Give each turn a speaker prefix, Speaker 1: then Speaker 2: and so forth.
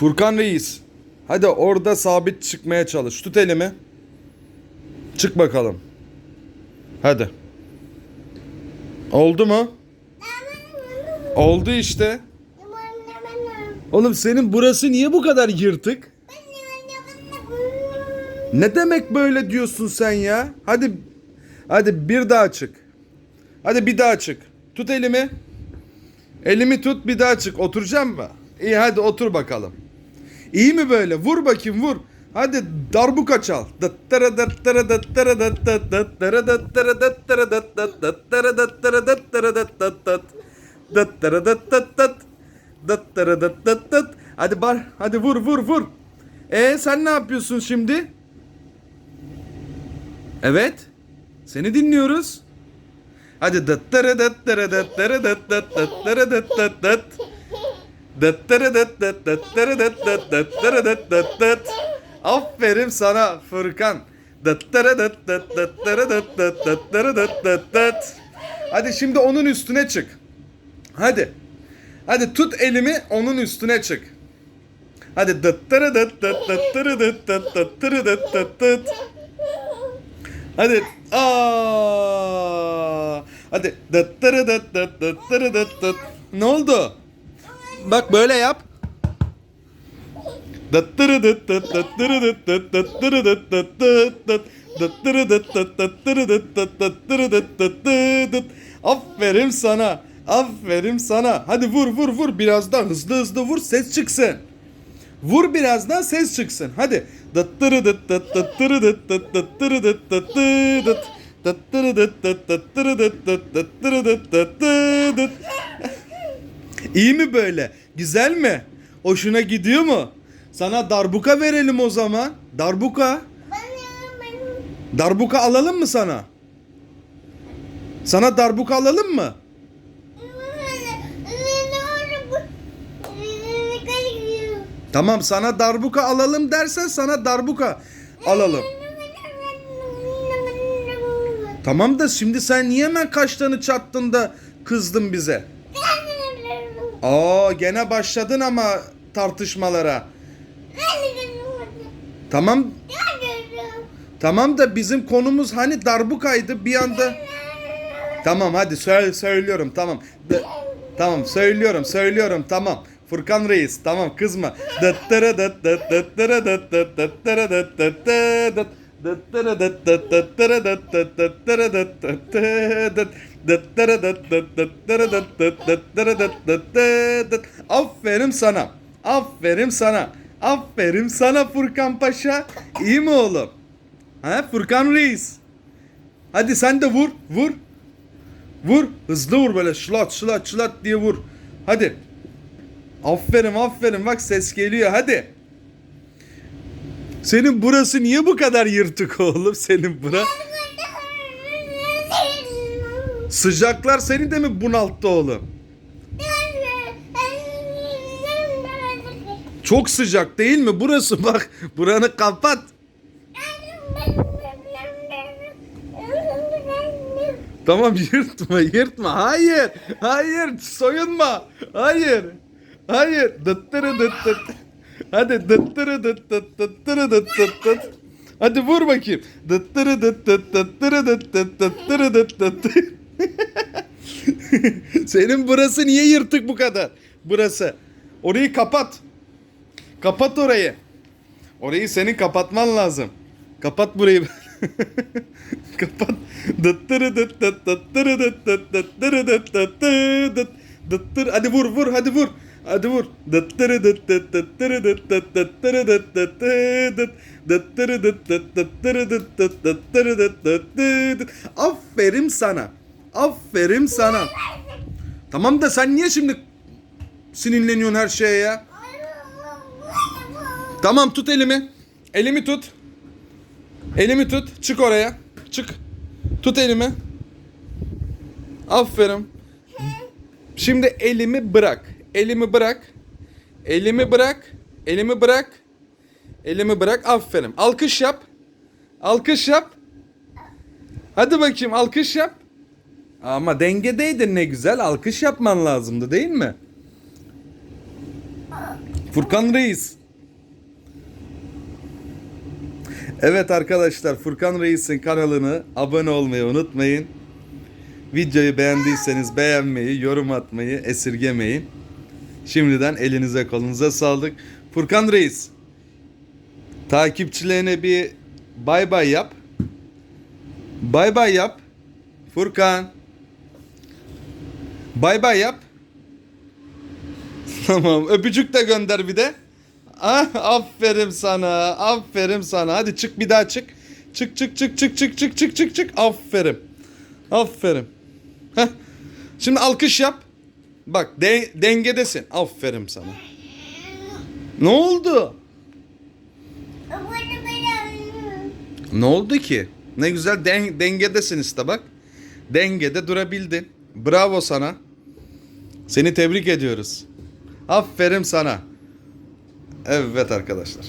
Speaker 1: Furkan Reis. Hadi orada sabit çıkmaya çalış. Tut elimi. Çık bakalım. Hadi. Oldu mu? Oldu işte. Oğlum senin burası niye bu kadar yırtık? Ne demek böyle diyorsun sen ya? Hadi hadi bir daha çık. Hadi bir daha çık. Tut elimi. Elimi tut bir daha çık. Oturacağım mı? İyi hadi otur bakalım. İyi mi böyle? Vur bakayım vur. Hadi darbuka çal. Hadi bar, hadi vur vur vur. E sen ne yapıyorsun şimdi? Evet. Seni dinliyoruz. Hadi dıttırı dıttırı dıttırı dıttırı dıttırı dıttırı dıt. Dıttırı dıt dıt dıttırı dıt dıt dıttırı dıt dıt dıt. Aferin sana Furkan. Dıttırı dıt dıt dıttırı dıt dıt dıttırı dıt dıt dıt. Hadi şimdi onun üstüne çık. Hadi. Hadi tut elimi onun üstüne çık. Hadi dıt dıt dıttırı dıt dıt dıt dıt dıt. Hadi. Aa! Hadi. Dıt dıt dıttırı dıt dıt. Ne oldu? Dıt dıt dıttırı dıt dıt dıttırı dıt dıt dıt dıt. Dıttırı dıt dıt dıttırı dıt dıt dıt dıt. Aferin sana. Aferin sana. Hadi vur vur vur. Biraz daha hızlı hızlı vur. Ses çıksın. Vur birazdan ses çıksın. Hadi. İyi mi böyle? Güzel mi? Hoşuna gidiyor mu? Sana darbuka verelim o zaman. Darbuka. Darbuka alalım mı sana? Sana darbuka alalım mı? Tamam sana darbuka alalım dersen sana darbuka alalım. Tamam da şimdi sen niye hemen kaşlarını çattın da kızdın bize? Aa gene başladın ama tartışmalara. Tamam tamam da bizim konumuz hani darbukaydı bir anda. Tamam hadi söyle söylüyorum tamam. De- tamam söylüyorum söylüyorum tamam. Furkan Reis tamam kızma. Aferin sana. Aferin sana. Aferin sana Furkan Paşa. İyi mi oğlum? Ha Furkan Reis. Hadi sen de vur, vur. Vur. Hızlı vur böyle şılat şılat şılat diye vur. Hadi. Aferin aferin bak ses geliyor hadi. Senin burası niye bu kadar yırtık oğlum senin bura? Sıcaklar seni de mi bunalttı oğlum? Çok sıcak değil mi? Burası bak. Buranı kapat. Tamam yırtma yırtma. Hayır. Hayır. Soyunma. Hayır. Hayır. Dıttırı dıt dıt. Hadi dıttırı dıt dıt dıttırı dıt dıt dıt. Hadi vur bakayım. Dıttırı dıt dıt dıttırı dıt dıt dıttırı dıt dıt. Senin burası niye yırtık bu kadar? Burası. Orayı kapat. Kapat orayı. Orayı senin kapatman lazım. Kapat burayı. Kapat. Dıttırı dıt dıt dıttırı dıt dıt dıttırı dıt dıt dıt dıt. Dıttır. Hadi vur vur hadi vur. Hadi vur. Dıttırı dıt dıt dıttırı dıt dıt dıttırı dıt dıt dıt dıt. Dıttırı dıt dıt dıttırı dıt dıt dıttırı dıt dıt dıt dıt. Aferin sana. Aferin sana. Tamam da sen niye şimdi sinirleniyorsun her şeye ya? Tamam tut elimi. Elimi tut. Elimi tut. Çık oraya. Çık. Tut elimi. Aferin. Şimdi elimi bırak. Elimi bırak. Elimi bırak. Elimi bırak. Elimi bırak. Aferin. Alkış yap. Alkış yap. Hadi bakayım alkış yap. Ama dengedeydin ne güzel. Alkış yapman lazımdı değil mi? Furkan Reis. Evet arkadaşlar Furkan Reis'in kanalını abone olmayı unutmayın. Videoyu beğendiyseniz beğenmeyi, yorum atmayı esirgemeyin. Şimdiden elinize kolunuza sağlık. Furkan Reis. Takipçilerine bir bay bay yap. Bay bay yap. Furkan. Bay bay yap. Tamam. Öpücük de gönder bir de. Ah, aferin sana. Aferin sana. Hadi çık bir daha çık. Çık çık çık çık çık çık çık çık çık. Aferin. Aferin. Heh. Şimdi alkış yap. Bak de- dengedesin. Aferin sana. Ne oldu? Ne oldu ki? Ne güzel den- dengedesin işte bak. Dengede durabildin. Bravo sana. Seni tebrik ediyoruz. Aferin sana. Evet arkadaşlar.